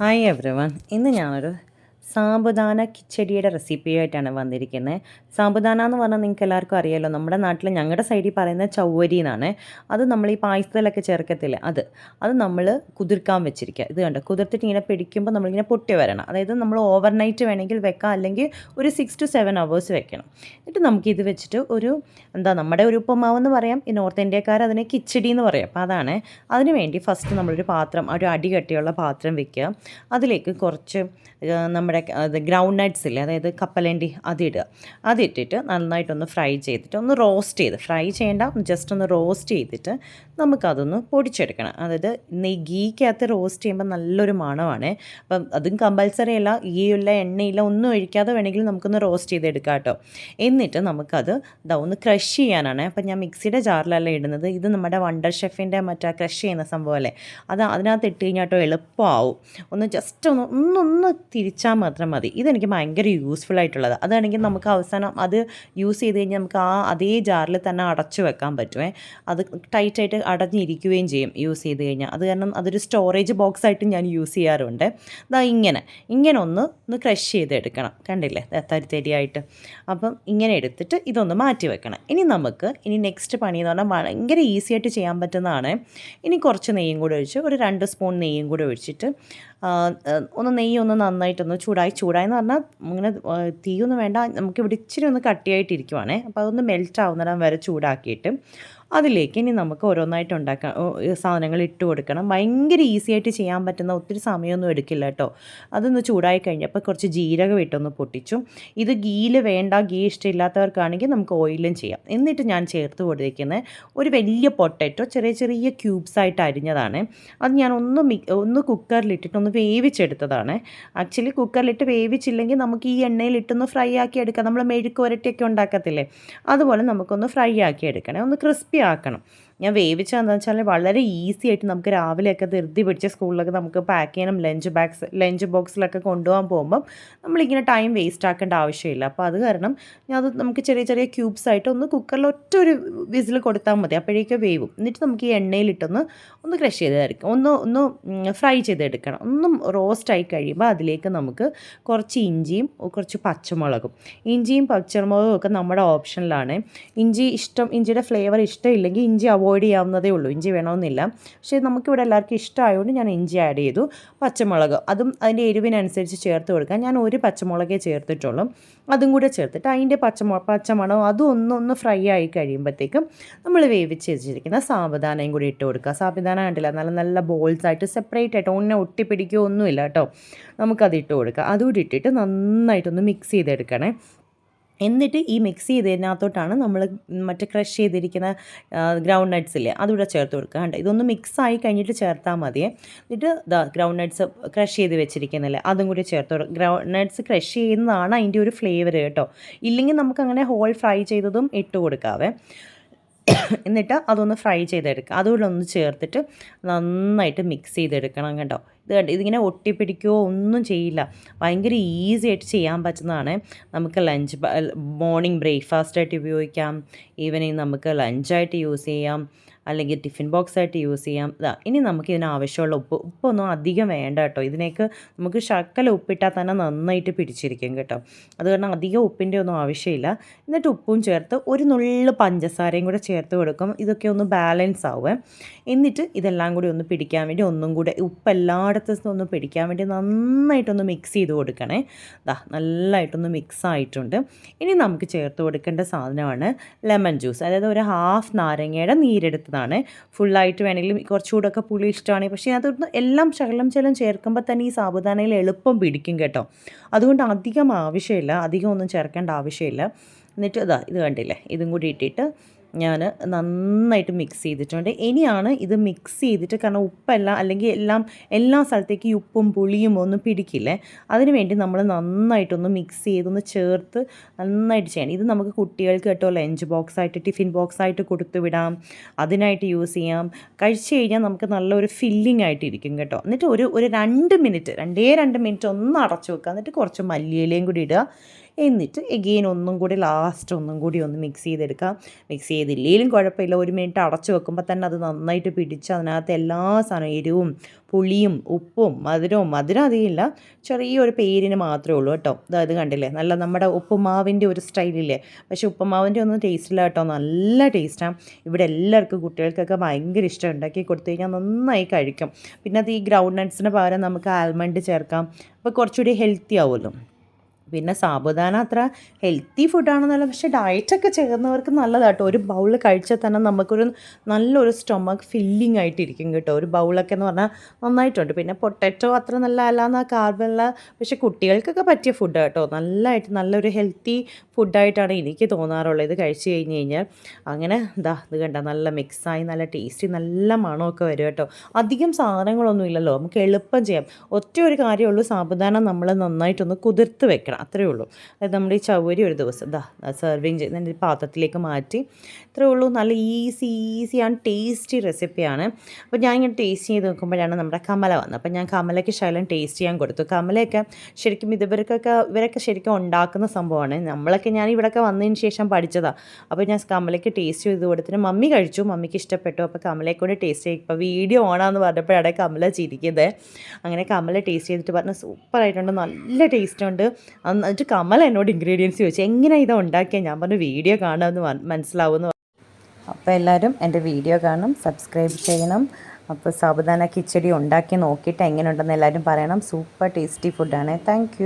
Hi every one ഇന്ന് ഞാനൊരു സാബുദാന കിച്ചടിയുടെ റെസിപ്പിയായിട്ടാണ് വന്നിരിക്കുന്നത്. സാബുദാന എന്ന് പറഞ്ഞാൽ നിങ്ങൾക്ക് എല്ലാവർക്കും അറിയാമല്ലോ നമ്മുടെ നാട്ടിൽ ഞങ്ങളുടെ സൈഡിൽ പറയുന്ന ചൗവരി എന്നാണ്. അത് നമ്മൾ ഈ പായസത്തിലൊക്കെ ചേർക്കത്തില്ല? അത്. അത് നമ്മൾ കുതിർക്കാൻ വെച്ചിരിക്കുക. ഇത് കണ്ടോ? കുതിർത്തിട്ട് ഇങ്ങനെ പിടിക്കുമ്പോൾ നമ്മളിങ്ങനെ പൊട്ടി വരണം. അതായത് നമ്മൾ ഓവർനൈറ്റ് വേണമെങ്കിൽ വെക്കാം. അല്ലെങ്കിൽ ഒരു സിക്സ് ടു സെവൻ അവേഴ്സ് വെക്കണം. എന്നിട്ട് നമുക്കിത് വെച്ചിട്ട് ഒരു എന്താ നമ്മുടെ ഒരു ഉപ്പമാവെന്ന് പറയാം. ഈ നോർത്ത് ഇന്ത്യക്കാർ അതിനെ കിച്ചടി എന്ന് പറയും. അപ്പോൾ അതാണ് അതിന് വേണ്ടി ഫസ്റ്റ് നമ്മളൊരു പാത്രം ഒരു അടി കട്ടിയുള്ള പാത്രം വെക്കുക. അതിലേക്ക് കുറച്ച് നമ്മുടെ ഗ്രൗണ്ട് നട്ട്സ് ഇല്ലേ? അതായത് കപ്പലണ്ടി അതിടുക അതിട്ടിട്ട് നന്നായിട്ടൊന്ന് ഫ്രൈ ചെയ്തിട്ട് ഒന്ന് റോസ്റ്റ് ചെയ്ത്. ഫ്രൈ ചെയ്യേണ്ട ജസ്റ്റ് ഒന്ന് റോസ്റ്റ് ചെയ്തിട്ട് നമുക്കതൊന്ന് പൊടിച്ചെടുക്കണം. അതായത് നെയ് ഗീക്കകത്ത് റോസ്റ്റ് ചെയ്യുമ്പോൾ നല്ലൊരു മണമാണ്. അപ്പം അതും കമ്പൽസറി അല്ല. ഗീയില്ല എണ്ണയില്ല ഒന്നും ഒഴിക്കാതെ വേണമെങ്കിൽ നമുക്കൊന്ന് റോസ്റ്റ് ചെയ്തെടുക്കാം കേട്ടോ. എന്നിട്ട് നമുക്കത് ഇതാ ഒന്ന് ക്രഷ് ചെയ്യാനാണ്. അപ്പം ഞാൻ മിക്സിയുടെ ജാറിലല്ല ഇടുന്നത്. ഇത് നമ്മുടെ വണ്ടർ ഷെഫിന്റെ മറ്റേ ക്രഷ് ചെയ്യുന്ന സംഭവമല്ലേ അത് അതിനകത്ത് ഇട്ട് കഴിഞ്ഞാൽ എളുപ്പമാവും ഒന്ന് ജസ്റ്റ് ഒന്ന് ഒന്നൊന്ന് തിരിച്ചാൽ മാത്രം മതി. ഇതെനിക്ക് ഭയങ്കര യൂസ്ഫുൾ ആയിട്ടുള്ളത്. അതാണെങ്കിൽ നമുക്ക് അവസാനം അത് യൂസ് ചെയ്ത് കഴിഞ്ഞാൽ നമുക്ക് ആ അതേ ജാറിൽ തന്നെ അടച്ചു വെക്കാൻ പറ്റുമേ അത് ടൈറ്റായിട്ട് അടഞ്ഞിരിക്കുകയും ചെയ്യും യൂസ് ചെയ്ത് കഴിഞ്ഞാൽ അത് കാരണം അതൊരു സ്റ്റോറേജ് ബോക്സ് ആയിട്ട് ഞാൻ യൂസ് ചെയ്യാറുണ്ട്. ഇതാ ഇങ്ങനെ. ഇങ്ങനെ ഒന്ന് ഒന്ന് ക്രഷ് ചെയ്തെടുക്കണം. കണ്ടില്ലേ? തരിത്തരിയായിട്ട് തരി തരിയായിട്ട് അപ്പം ഇങ്ങനെ എടുത്തിട്ട് ഇതൊന്ന് മാറ്റി വെക്കണം. ഇനി നമുക്ക് ഇനി നെക്സ്റ്റ് പണി എന്ന് പറഞ്ഞാൽ ഭയങ്കര ഈസി ആയിട്ട് ചെയ്യാൻ പറ്റുന്നതാണ്. ഇനി കുറച്ച് നെയ്യും കൂടെ ഒഴിച്ച് ഒരു രണ്ട് സ്പൂൺ നെയ്യും കൂടെ ഒഴിച്ചിട്ട് ഒന്ന് നെയ്യ് ഒന്ന് നന്നായിട്ടൊന്ന് ചൂടായി. ചൂടായി എന്ന് പറഞ്ഞാൽ ഇങ്ങനെ തീയൊന്നും വേണ്ട. നമുക്ക് ഇവിടെ ഇച്ചിരി ഒന്ന് കട്ടിയായിട്ടിരിക്കുവാണേ. അപ്പോൾ അതൊന്ന് മെൽറ്റ് ആവുന്നിടം വരെ ചൂടാക്കിയിട്ട് അതിലേക്ക് ഇനി നമുക്ക് ഓരോന്നായിട്ട് ഉണ്ടാക്കാം. സാധനങ്ങൾ ഇട്ട് കൊടുക്കണം. ഭയങ്കര ഈസി ആയിട്ട് ചെയ്യാൻ പറ്റുന്ന ഒത്തിരി സമയമൊന്നും എടുക്കില്ല കേട്ടോ. അതൊന്ന് ചൂടായി കഴിഞ്ഞപ്പോൾ കുറച്ച് ജീരകം ഇട്ടൊന്ന് പൊട്ടിച്ചു. ഇത് ഗീയിൽ വേണ്ട ഗീ ഇഷ്ടമില്ലാത്തവർക്കാണെങ്കിൽ നമുക്ക് ഓയിലും ചെയ്യാം. എന്നിട്ട് ഞാൻ ചേർത്ത് കൊടുത്തിരിക്കുന്നത് ഒരു വലിയ പൊട്ടറ്റോ ചെറിയ ചെറിയ ക്യൂബ്സ് ആയിട്ട് അരിഞ്ഞതാണ്. അത് ഞാൻ ഒന്ന് മി ഒന്ന് കുക്കറിലിട്ടിട്ട് ഒന്ന് വേവിച്ചെടുത്തതാണ്. ആക്ച്വലി കുക്കറിലിട്ട് വേവിച്ചില്ലെങ്കിൽ നമുക്ക് ഈ എണ്ണയിലിട്ടൊന്ന് ഫ്രൈ ആക്കി എടുക്കാം. നമ്മൾ മെഴുക്ക് ഉരട്ടിയൊക്കെ ഉണ്ടാക്കത്തില്ലേ? അതുപോലെ നമുക്കൊന്ന് ഫ്രൈ ആക്കി എടുക്കണേ. ഒന്ന് ക്രിസ്പി திருப்தி ஆக்கணும் ഞാൻ വേവിച്ചതെന്ന് വെച്ചാൽ വളരെ ഈസി ആയിട്ട് നമുക്ക് രാവിലെയൊക്കെ ധൃതി പിടിച്ച സ്കൂളിലൊക്കെ നമുക്ക് പാക്ക് ചെയ്യണം. ലഞ്ച് ബാഗ്സ് ലഞ്ച് ബോക്സിലൊക്കെ കൊണ്ടുപോകാൻ പോകുമ്പം നമ്മളിങ്ങനെ ടൈം വേസ്റ്റ് ആക്കേണ്ട ആവശ്യമില്ല. അപ്പോൾ അത് കാരണം ഞാൻ അത് നമുക്ക് ചെറിയ ചെറിയ ക്യൂബ്സ് ആയിട്ട് ഒന്ന് കുക്കറിൽ ഒറ്റ ഒരു വിസിൽ കൊടുത്താൽ മതി. അപ്പോഴേക്കും വേവും. എന്നിട്ട് നമുക്ക് ഈ എണ്ണയിലിട്ടൊന്ന് ഒന്ന് ക്രഷ് ചെയ്തെടുക്കാം. ഒന്ന് ഒന്ന് ഫ്രൈ ചെയ്തെടുക്കണം. ഒന്നും റോസ്റ്റ് ആയി കഴിയുമ്പോൾ അതിലേക്ക് നമുക്ക് കുറച്ച് ഇഞ്ചിയും കുറച്ച് പച്ചമുളകും. ഇഞ്ചിയും പച്ചമുളകും ഒക്കെ നമ്മുടെ ഓപ്ഷനിലാണ് ഇഞ്ചി ഇഷ്ടം ഇഞ്ചിയുടെ ഫ്ലേവർ ഇഷ്ടമില്ലെങ്കിൽ ഇഞ്ചി അവോയ്ഡ് ചെയ്യാവുന്നതേ ഉള്ളൂ. ഇഞ്ചി വേണമെന്നില്ല. പക്ഷേ നമുക്കിവിടെ എല്ലാവർക്കും ഇഷ്ടമായതുകൊണ്ട് ഞാൻ ഇഞ്ചി ആഡ് ചെയ്തു. പച്ചമുളക് അതും അതിന്റെ എരിവിനനുസരിച്ച് ചേർത്ത് കൊടുക്കാം. ഞാൻ ഒരു പച്ചമുളകേ ചേർത്തിട്ടുള്ളൂ. അതും കൂടെ ചേർത്തിട്ട് അതിന്റെ പച്ചമു പച്ചമണവും അതും ഒന്ന് ഒന്ന് ഫ്രൈ ആയി കഴിയുമ്പോഴത്തേക്കും നമ്മൾ വേവിച്ച് വെച്ചിരിക്കുന്ന സാവധാനയും കൂടി ഇട്ട് കൊടുക്കുക. സാവധാനം കണ്ടില്ല. നല്ല നല്ല ബോൾസ് ആയിട്ട് സെപ്പറേറ്റ് ആയിട്ട് ഒന്നെ ഒട്ടിപ്പിടിക്കുകയോ ഒന്നുമില്ല കേട്ടോ. നമുക്കത് ഇട്ട് കൊടുക്കുക. അതുകൂടി ഇട്ടിട്ട് നന്നായിട്ടൊന്ന് മിക്സ് ചെയ്തെടുക്കണേ. എന്നിട്ട് ഈ മിക്സ് ചെയ്തതിനകത്തോട്ടാണ് നമ്മൾ മറ്റേ ക്രഷ് ചെയ്തിരിക്കുന്ന ഗ്രൗണ്ട് നട്ട്സ് ഇല്ലേ അതിവിടെ ചേർത്ത് കൊടുക്കുക കണ്ടോ? ഇതൊന്ന് മിക്സ് ആയി കഴിഞ്ഞിട്ട് ചേർത്താൽ മതി എന്നിട്ട് ഇതാ ഗ്രൗണ്ട് നട്ട്സ് ക്രഷ് ചെയ്ത് വെച്ചിരിക്കുന്നില്ലേ അതും കൂടി ചേർത്ത് കൊടുക്കുക ഗ്രൗണ്ട് നട്ട്സ് ക്രഷ് ചെയ്യുന്നതാണ് അതിന്റെ ഒരു ഫ്ലേവർ കേട്ടോ. ഇല്ലെങ്കിൽ നമുക്ക് അങ്ങനെ ഹോൾ ഫ്രൈ ചെയ്തതും ഇട്ട് കൊടുക്കാവേ. എന്നിട്ട് അതൊന്ന് ഫ്രൈ ചെയ്തെടുക്കുക. അതുകൂടെ ഒന്ന് ചേർത്തിട്ട് നന്നായിട്ട് മിക്സ് ചെയ്തെടുക്കണം കേട്ടോ. ഇത് കണ്ട് ഇതിങ്ങനെ ഒട്ടിപ്പിടിക്കുകയോ ഒന്നും ചെയ്യില്ല. ഭയങ്കര ഈസി ആയിട്ട് ചെയ്യാൻ പറ്റുന്നതാണ്. നമുക്ക് ലഞ്ച് മോർണിംഗ് ബ്രേക്ക്ഫാസ്റ്റ് ആയിട്ട് ഉപയോഗിക്കാം. ഈവനിങ് നമുക്ക് ലഞ്ചായിട്ട് യൂസ് ചെയ്യാം. അല്ലെങ്കിൽ ടിഫിൻ ബോക്സ് ആയിട്ട് യൂസ് ചെയ്യാം. ഇനി നമുക്ക് ഇതിന് ആവശ്യമുള്ള ഉപ്പ്. ഉപ്പൊന്നും അധികം വേണ്ട കേട്ടോ. ഇതിനേക്ക് നമുക്ക് ശക്കല ഉപ്പിട്ടാൽ തന്നെ നന്നായിട്ട് പിടിച്ചിരിക്കും കേട്ടോ. അത് കാരണം അധികം ഉപ്പിന്റെ ഒന്നും ആവശ്യമില്ല. എന്നിട്ട് ഉപ്പും ചേർത്ത് ഒരു നുള്ളു പഞ്ചസാരയും കൂടെ ചേർത്ത് കൊടുക്കും. ഇതൊക്കെ ഒന്ന് ബാലൻസ് ആവുക എന്നിട്ട് ഇതെല്ലാം കൂടി ഒന്ന് പിടിക്കാൻ വേണ്ടി ഒന്നും കൂടെ ഉപ്പ് എല്ലായിടത്തും ഒന്ന് പിടിക്കാൻ വേണ്ടി നന്നായിട്ടൊന്ന് മിക്സ് ചെയ്ത് കൊടുക്കണേ. ദാ നല്ലതായിട്ടൊന്ന് മിക്സ് ആയിട്ടുണ്ട്. ഇനി നമുക്ക് ചേർത്ത് കൊടുക്കേണ്ട സാധനമാണ് ലെമൺ ജ്യൂസ്. അതായത് ഒരു ഹാഫ് നാരങ്ങയുടെ നീരെടുത്തതാണ് ഫുള്ളായിട്ട് വേണമെങ്കിലും കുറച്ചുകൂടെ ഒക്കെ പുളി ഇഷ്ടമാണ് പക്ഷേ അതിനകത്ത് എല്ലാം ശകലം ശകലം ചേർക്കുമ്പോൾ തന്നെ ഈ സാബുദാനയിൽ എളുപ്പം പിടിക്കും കേട്ടോ. അതുകൊണ്ട് അധികം ആവശ്യമില്ല. അധികം ഒന്നും ചേർക്കേണ്ട ആവശ്യമില്ല. എന്നിട്ട് ഇതാ ഇത് കണ്ടില്ലേ? ഇതും കൂടി ഇട്ടിട്ട് ഞാൻ നന്നായിട്ട് മിക്സ് ചെയ്തിട്ടുണ്ട്. ഇനിയാണ് ഇത് മിക്സ് ചെയ്തിട്ട് കാരണം ഉപ്പെല്ലാം അല്ലെങ്കിൽ എല്ലാം എല്ലാ സ്ഥലത്തേക്ക് ഉപ്പും പുളിയും ഒന്നും പിടിക്കില്ലേ. അതിന് വേണ്ടി നമ്മൾ നന്നായിട്ടൊന്ന് മിക്സ് ചെയ്തൊന്ന് ചേർത്ത് നന്നായിട്ട് ചെയ്യണം. ഇത് നമുക്ക് കുട്ടികൾക്ക് കേട്ടോ ലഞ്ച് ബോക്സ് ആയിട്ട് ടിഫിൻ ബോക്സ് ആയിട്ട് കൊടുത്തു വിടാം. അതിനായിട്ട് യൂസ് ചെയ്യാം. കഴിച്ചു കഴിഞ്ഞാൽ നമുക്ക് നല്ലൊരു ഫില്ലിംഗ് ആയിട്ടിരിക്കും കേട്ടോ. എന്നിട്ട് ഒരു ഒരു രണ്ട് മിനിറ്റ് രണ്ടേ രണ്ട് മിനിറ്റ് ഒന്ന് അടച്ചു വെക്കുക. എന്നിട്ട് കുറച്ച് മല്ലിയിലയും കൂടി ഇടുക. എന്നിട്ട് എഗെയിൻ ഒന്നും കൂടി ലാസ്റ്റ് ഒന്നും കൂടി ഒന്ന് മിക്സ് ചെയ്തെടുക്കാം. മിക്സ് ചെയ്തില്ലെങ്കിലും കുഴപ്പമില്ല. ഒരു മിനിറ്റ് അടച്ചു വെക്കുമ്പോൾ തന്നെ അത് നന്നായിട്ട് പിടിച്ച് അതിനകത്ത് എല്ലാ സാധനവും എരിവും പുളിയും ഉപ്പും മധുരവും മധുരം അധികമില്ല. ചെറിയൊരു പേരിന് മാത്രമേ ഉള്ളൂ കേട്ടോ. ഇത് കണ്ടില്ലേ? നല്ല നമ്മുടെ ഉപ്പുമാവിന്റെ ഒരു സ്റ്റൈലില്ലേ പക്ഷേ ഉപ്പുമാവിന്റെ ഒന്നും ടേസ്റ്റ് ഇല്ല കേട്ടോ. നല്ല ടേസ്റ്റാണ് ഇവിടെ എല്ലാവർക്കും കുട്ടികൾക്കൊക്കെ ഭയങ്കര ഇഷ്ടം. ഉണ്ടാക്കി കൊടുത്തു കഴിഞ്ഞാൽ നന്നായി കഴിക്കും. പിന്നെ അത് ഈ ഗ്രൗണ്ട് നട്ട്സിന് പകരം നമുക്ക് ആൽമണ്ട് ചേർക്കാം. അപ്പോൾ കുറച്ചുകൂടി ഹെൽത്തി ആവുമല്ലോ. പിന്നെ സാബുദാന അത്ര ഹെൽത്തി ഫുഡാണെന്നല്ല പക്ഷേ ഡയറ്റൊക്കെ ചേർന്നവർക്ക് നല്ലതാട്ടോ. ഒരു ബൗൾ കഴിച്ചാൽ തന്നെ നമുക്കൊരു നല്ലൊരു സ്റ്റൊമക്ക് ഫില്ലിംഗ് ആയിട്ടിരിക്കും കേട്ടോ. ഒരു ബൗളൊക്കെ എന്ന് പറഞ്ഞാൽ നന്നായിട്ടുണ്ട്. പിന്നെ പൊട്ടറ്റോ അത്ര നല്ല അല്ലാന്ന് കാർബല്ല പക്ഷേ കുട്ടികൾക്കൊക്കെ പറ്റിയ ഫുഡ് കേട്ടോ നല്ലതായിട്ട് നല്ലൊരു ഹെൽത്തി ഫുഡായിട്ടാണ് എനിക്ക് തോന്നാറുള്ളത്. ഇത് കഴിച്ച് കഴിഞ്ഞ് കഴിഞ്ഞാൽ അങ്ങനെ എന്താ ഇത് കണ്ട നല്ല മിക്സായി നല്ല ടേസ്റ്റി നല്ല മണമൊക്കെ വരും കേട്ടോ. അധികം സാധനങ്ങളൊന്നും ഇല്ലല്ലോ. നമുക്ക് എളുപ്പം ചെയ്യാം. ഒറ്റ ഒരു കാര്യമുള്ളൂ സാബുദാനം നമ്മൾ നന്നായിട്ടൊന്ന് കുതിർത്ത് വെക്കണം. അത്രയേ ഉള്ളൂ. അതായത് നമ്മുടെ ഈ ചവരി ഒരു ദിവസം ദാ സെർവിങ് ചെയ്ത് പാത്രത്തിലേക്ക് മാറ്റി. ഇത്രയേ ഉള്ളൂ. നല്ല ഈസി ഈസി ആൻഡ് ടേസ്റ്റി റെസിപ്പിയാണ് അപ്പോൾ ഞാൻ ഇങ്ങനെ ടേസ്റ്റ് ചെയ്ത് നോക്കുമ്പോഴാണ് നമ്മുടെ കമല വന്നത്. അപ്പോൾ ഞാൻ കമലയ്ക്ക് ശൈലം ടേസ്റ്റ് ചെയ്യാൻ കൊടുത്തു. കമലയൊക്കെ ശരിക്കും ഇവരൊക്കെ ഇവരൊക്കെ ശരിക്കും ഉണ്ടാക്കുന്ന സംഭവമാണ്. നമ്മളൊക്കെ ഞാൻ ഇവിടെയൊക്കെ വന്നതിന് ശേഷം പഠിച്ചതാണ് അപ്പോൾ ഞാൻ കമലയ്ക്ക് ടേസ്റ്റ് ചെയ്ത് കൊടുത്തിട്ട് മമ്മി കഴിച്ചു. മമ്മിക്ക് ഇഷ്ടപ്പെട്ടു. അപ്പോൾ കമലയെ കൊണ്ട് ടേസ്റ്റ് ചെയ്യും ഇപ്പോൾ വീഡിയോ ഓണാന്ന് പറഞ്ഞപ്പോഴാണ് കമല ചിരിക്കുന്നത്. അങ്ങനെ കമല ടേസ്റ്റ് ചെയ്തിട്ട് പറഞ്ഞു സൂപ്പറായിട്ടുണ്ട് നല്ല ടേസ്റ്റ് ഉണ്ട്. എന്നിട്ട് കമൽ എന്നോട് ഇൻഗ്രീഡിയൻസ് ചോദിച്ചു എങ്ങനെയാണ് ഇത് ഉണ്ടാക്കിയത് ഞാൻ പറഞ്ഞു വീഡിയോ കാണാമെന്ന് മനസ്സിലാവുമെന്ന് അപ്പോൾ എല്ലാവരും എന്റെ വീഡിയോ കാണും സബ്സ്ക്രൈബ് ചെയ്യണം. അപ്പോൾ സാബുദാന കിച്ചടി ഉണ്ടാക്കി നോക്കിയിട്ട് എങ്ങനെയുണ്ടെന്ന് എല്ലാവരും പറയണം. സൂപ്പർ ടേസ്റ്റി ഫുഡാണ് താങ്ക്